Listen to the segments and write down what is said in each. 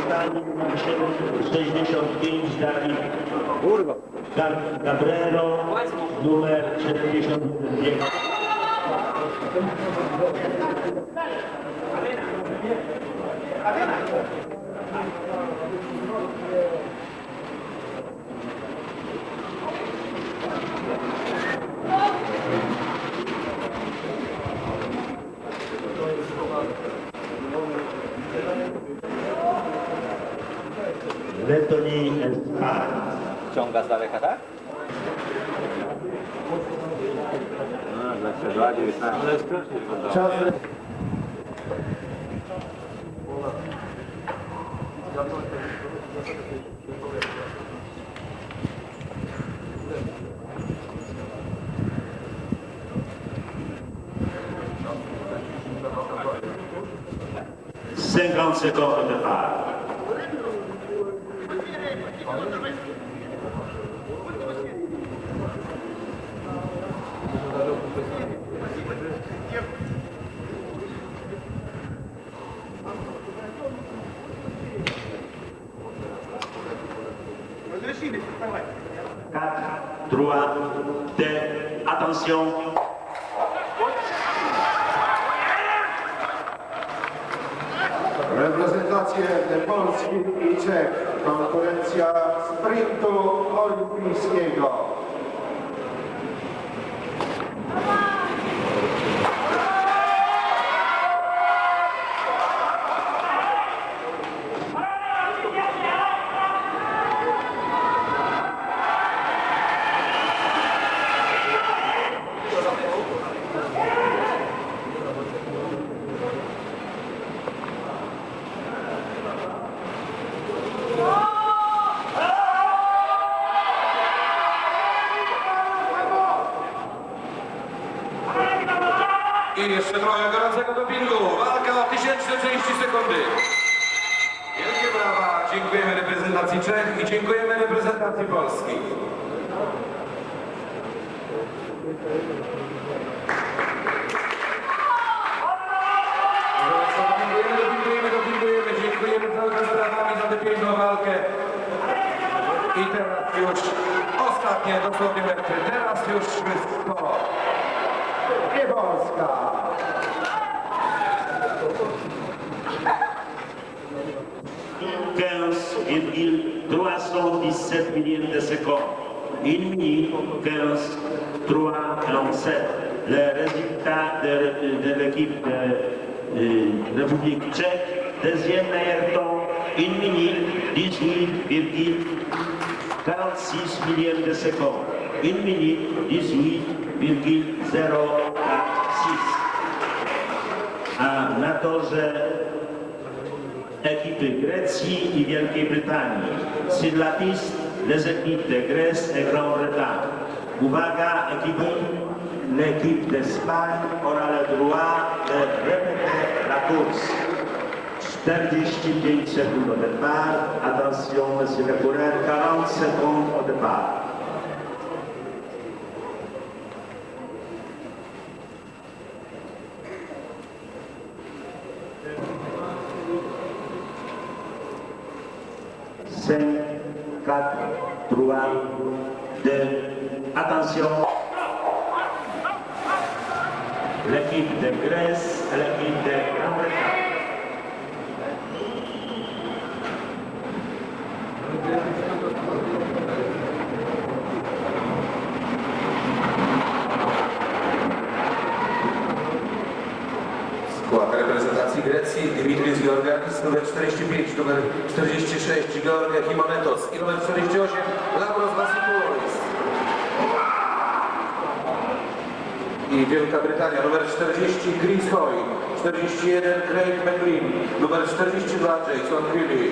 Stani numer 65 Dawid Gab- Gabrero numer 79. Letoni S.A. Ciąga z daleka, tak? Czas Cinquante secondes de attention. Reprezentacje Polski i Czech. Konkurencja sprintu olimpijskiego. I jeszcze trochę gorącego dopingu. Walka o tysięczne części sekundy. Wielkie brawa. Dziękujemy reprezentacji Czech i dziękujemy reprezentacji Polski. Dopingujemy, dopingujemy, dopingujemy. Dziękujemy cały czas brawami za tę piękną walkę. I teraz już ostatnie dosłownie metry. Teraz już wszystko. Nie Polska. 15,317 millions de secondes. Une minute 15, 3, 7. Le résultat de, de l'équipe de République tchèque, meilleur temps, 1 minute 18,46 millions de secondes. 1 minute 18,046. A na torze ekipy Grecji i Wielkiej Brytanii. Sur la piste, les équipes de Grèce et Grande-Bretagne. Uwaga, ekipy, l'équipe d'Espagne aura le droit de répéter la course. 45 secondes au départ. Attention, monsieur le coureur, 40 secondes au départ. Cinq, quatre, trois, deux, attention. Numer 45, numer 46 Georgia Kimonetos i numer 48 Lavros Vasikouris. I Wielka Brytania, numer 40 Chris Hoy, 41 Craig McLean, numer 42 Jason Healy.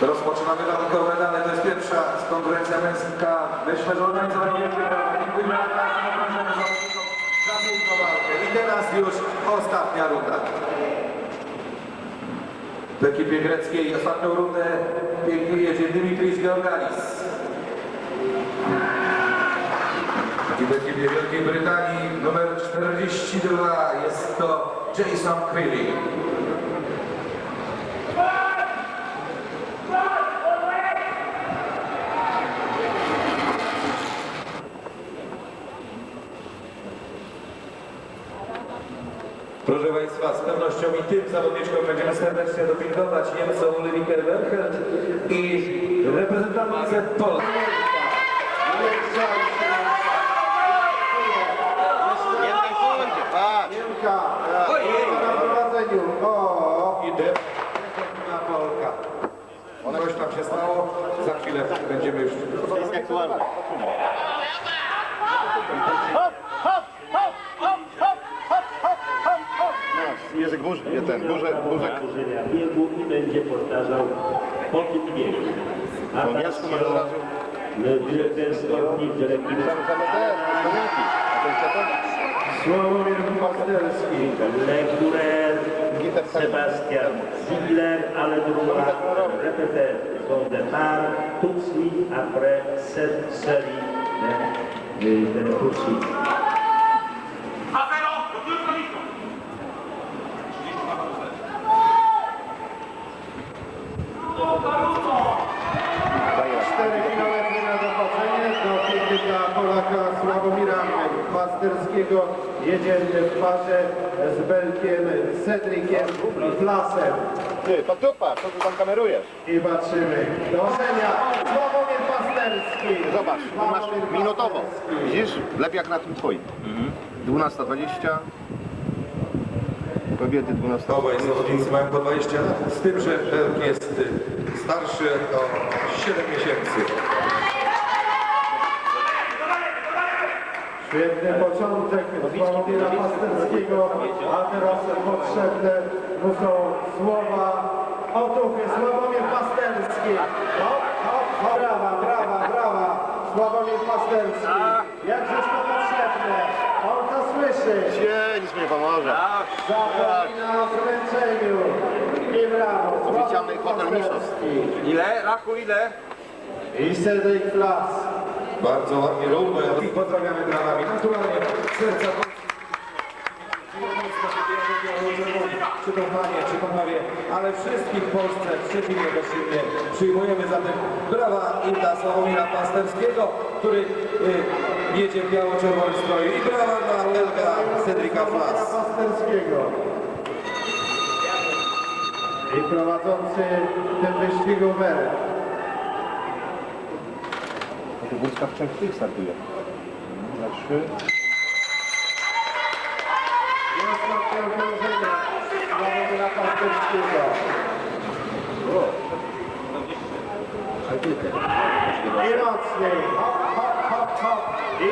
Rozpoczynamy walkę o medale. To jest pierwsza konkurencja męska. Myślę, że organizowanie wielkie brawa. Dziękujemy bardzo zapraszamy zawodnikom za piękną walkę. I teraz już ostatnia runda. W ekipie greckiej ostatnią rundę pięknie Dimitris Georgalis. I w ekipie Wielkiej Brytanii numer 42 jest to Jason Quilly. Proszę Państwa, z pewnością i tym zawodniczkom będziemy serdecznie dopingować Niemcom Ulrike Werchelt i reprezentantce Polski. Niemka na prowadzeniu. O, I defensywna Polka. Coś tam się stało, za chwilę będziemy już... Język burzy, nie ten, burzek. Powtórzenia biegu i będzie powtarzał po tym biegu. A Po angielsku od razu. dyrektor sportnik, dyrektor Same te pamiętniki. A to jest? Sławomir Pasterski. Lekturer Sebastian Ziegler, ale druga tout de suite après cette série de, de. Cztery kilometry na dochodzenie do pięknika Polaka Sławomira Pasterskiego. Jedziemy w parze z Belkiem, Cedrikiem i Flasem. Ty, to dupa, co ty tam kamerujesz? I patrzymy. Dążenia. Sławomir Pasterski. Zobacz, tu masz Sławomir minutowo. Pasterski. Widzisz? Lepiej jak na tym twoim. 12.20. Kobiety 12. Obaj zawodnicy mają po 20 lat, z tym, że Belk jest y, starszy o 7 miesięcy. Świetny początek Sławomira Pasterskiego, a teraz potrzebne mu są słowa otuchy. Sławomir Pasterski. Hop, hop, hop. Brawa, brawa, brawa. Sławomir Pasterski. Jakżeż to potrzebne. On to słyszy. Nie, nic mi nie pomoże. Zapomina o zmęczeniu. I brawo. Sławomir Oficjalny hotel. Pasterski. Ile? Rachu ile? I Cedric Flas. Bardzo ładnie, równo. I pozdrawiamy brawami. Naturalnie serca czy to panie, czy panowie, ale wszystkich w Polsce do siebie przyjmujemy zatem brawa i dla Sławomira Pasterskiego, który y, jedzie w biało-czerwonym stroju i brawa dla Belga Cedrika Flas. Pasterskiego. I prowadzący w tym wyścigu Werek. No to Górska w trzech tych startuje. Na trzy. I ostatnie okrążenie Sławomira Pasterskiego. I mocniej. Hop, hop, hop, hop. I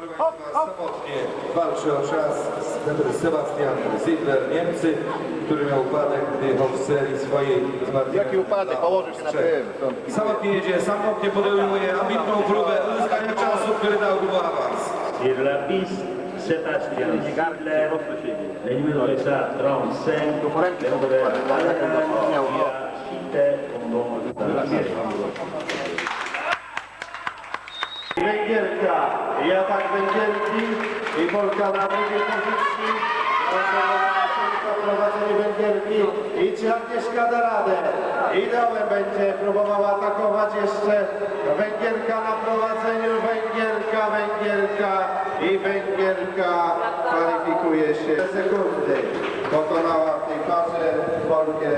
Belga. Samotnie walczy o czas Sebastian Ziegler, Niemcy, który miał upadek, gdy jechał w serii swojej z Martinem. Jaki upadek? Położył się na tym. Samotnie jedzie, samotnie podejmuje ambitną próbę uzyskania czasu, który dałby mu awans. Sur la piste, Sébastien Ziegler, le numéro sa 35, Tu poręczy są do le ale jak on miał, Węgierka. I atak Węgierki. I Polka na. Na prowadzenie Węgierki. I czy Agnieszka da radę? I będzie próbowała atakować jeszcze Węgierka na prowadzeniu. Węgierka, Węgierka. I Węgierka kwalifikuje się. Sekundy. Pokonała w tej parze Polkę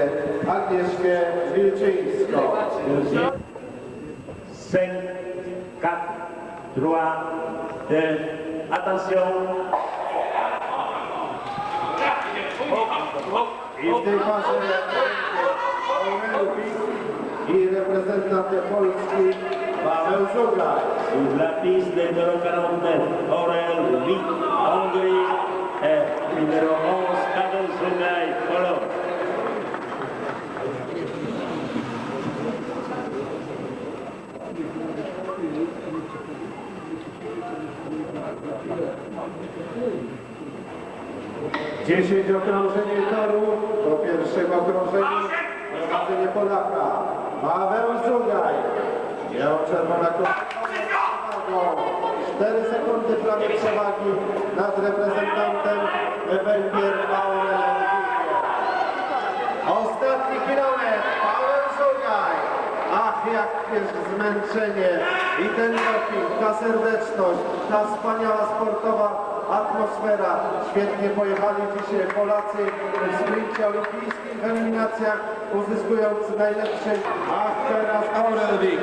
Agnieszkę Wilczyńską. 5, 4, 3, 2, attention. I w tej parze Olympic i reprezentant Polski Paweł Żugaj. Sur la piste, le numéro 49, Aurel Wick, Hongrie, et numéro 11, Pavel Zunay, 10 okrążeń toru do pierwszego okrążenia prowadzenie Polaka Paweł Żugaj. Biała czerwona 4 sekundy prawie przewagi nad reprezentantem Węgier Paulem. Ostatni kilometr, Paweł Żugaj. Ach, jak zmęczenie i ten doping, ta serdeczność, ta wspaniała sportowa atmosfera. Świetnie pojechali dzisiaj Polacy w sprincie olimpijskim, w eliminacjach uzyskując najlepszy. Ach, teraz Aurelwik.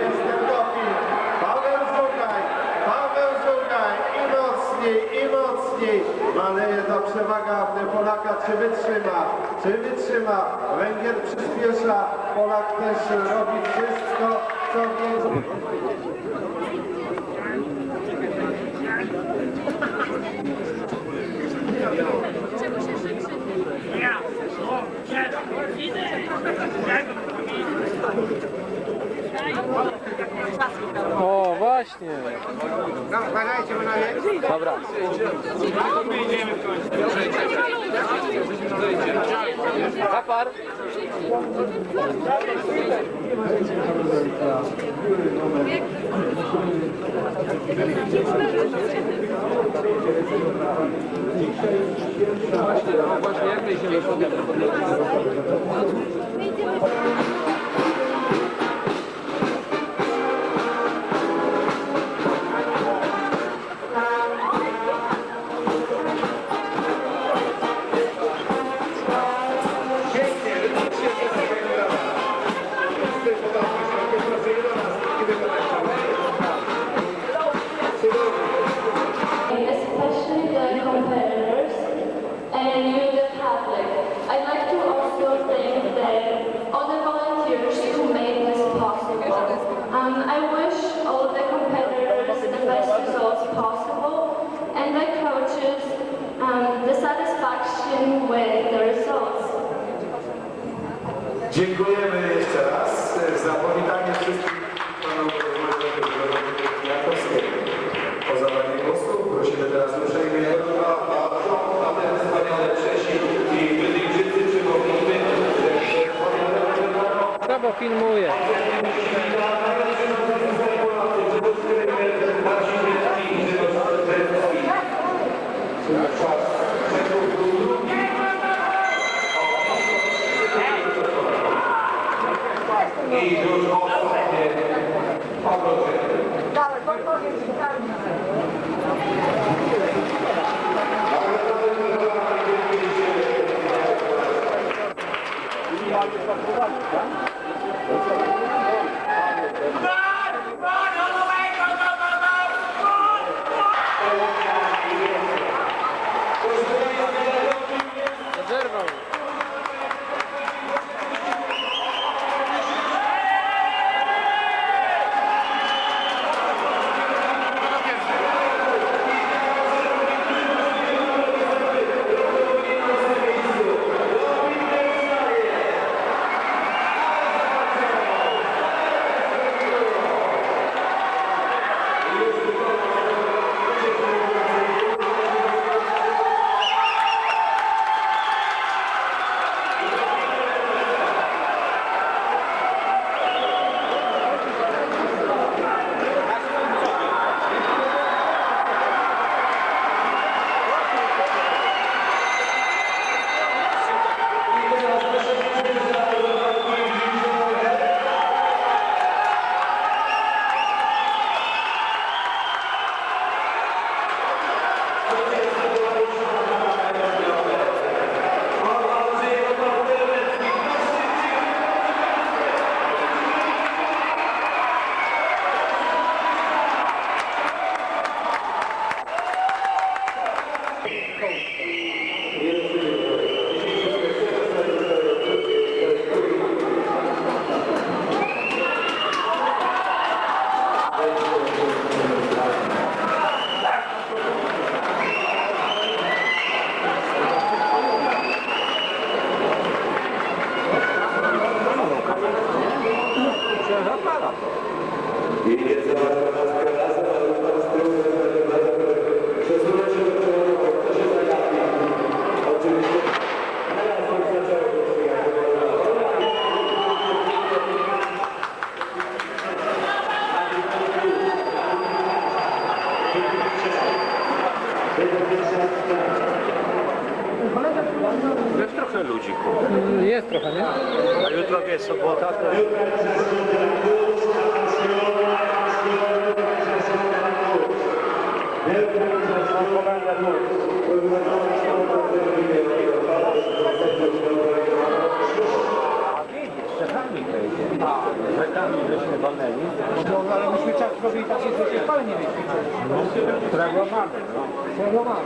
Paweł Żugaj, Paweł Żugaj i mocniej, i mocniej. Maleje ta przewaga Polaka, czy wytrzyma, czy wytrzyma. Węgier przyspiesza, Polak też robi wszystko, co wie. O, właśnie. Dobra. Kapar. সেই সঙ্গে পবিত্র পবিত্র powitanie wszystkich panów Jakowskiego. Po zabranie głosu prosimy teraz uprzejmie A ten wspaniale Czesi i Brytyjczycy przypomnijmy, Brawo, filmuje. Czechami żeśmy walnęli. No, ale myśmy czas robili takie, że się palnie nie ćwiczyli. Prawo mamy, no. Mamy?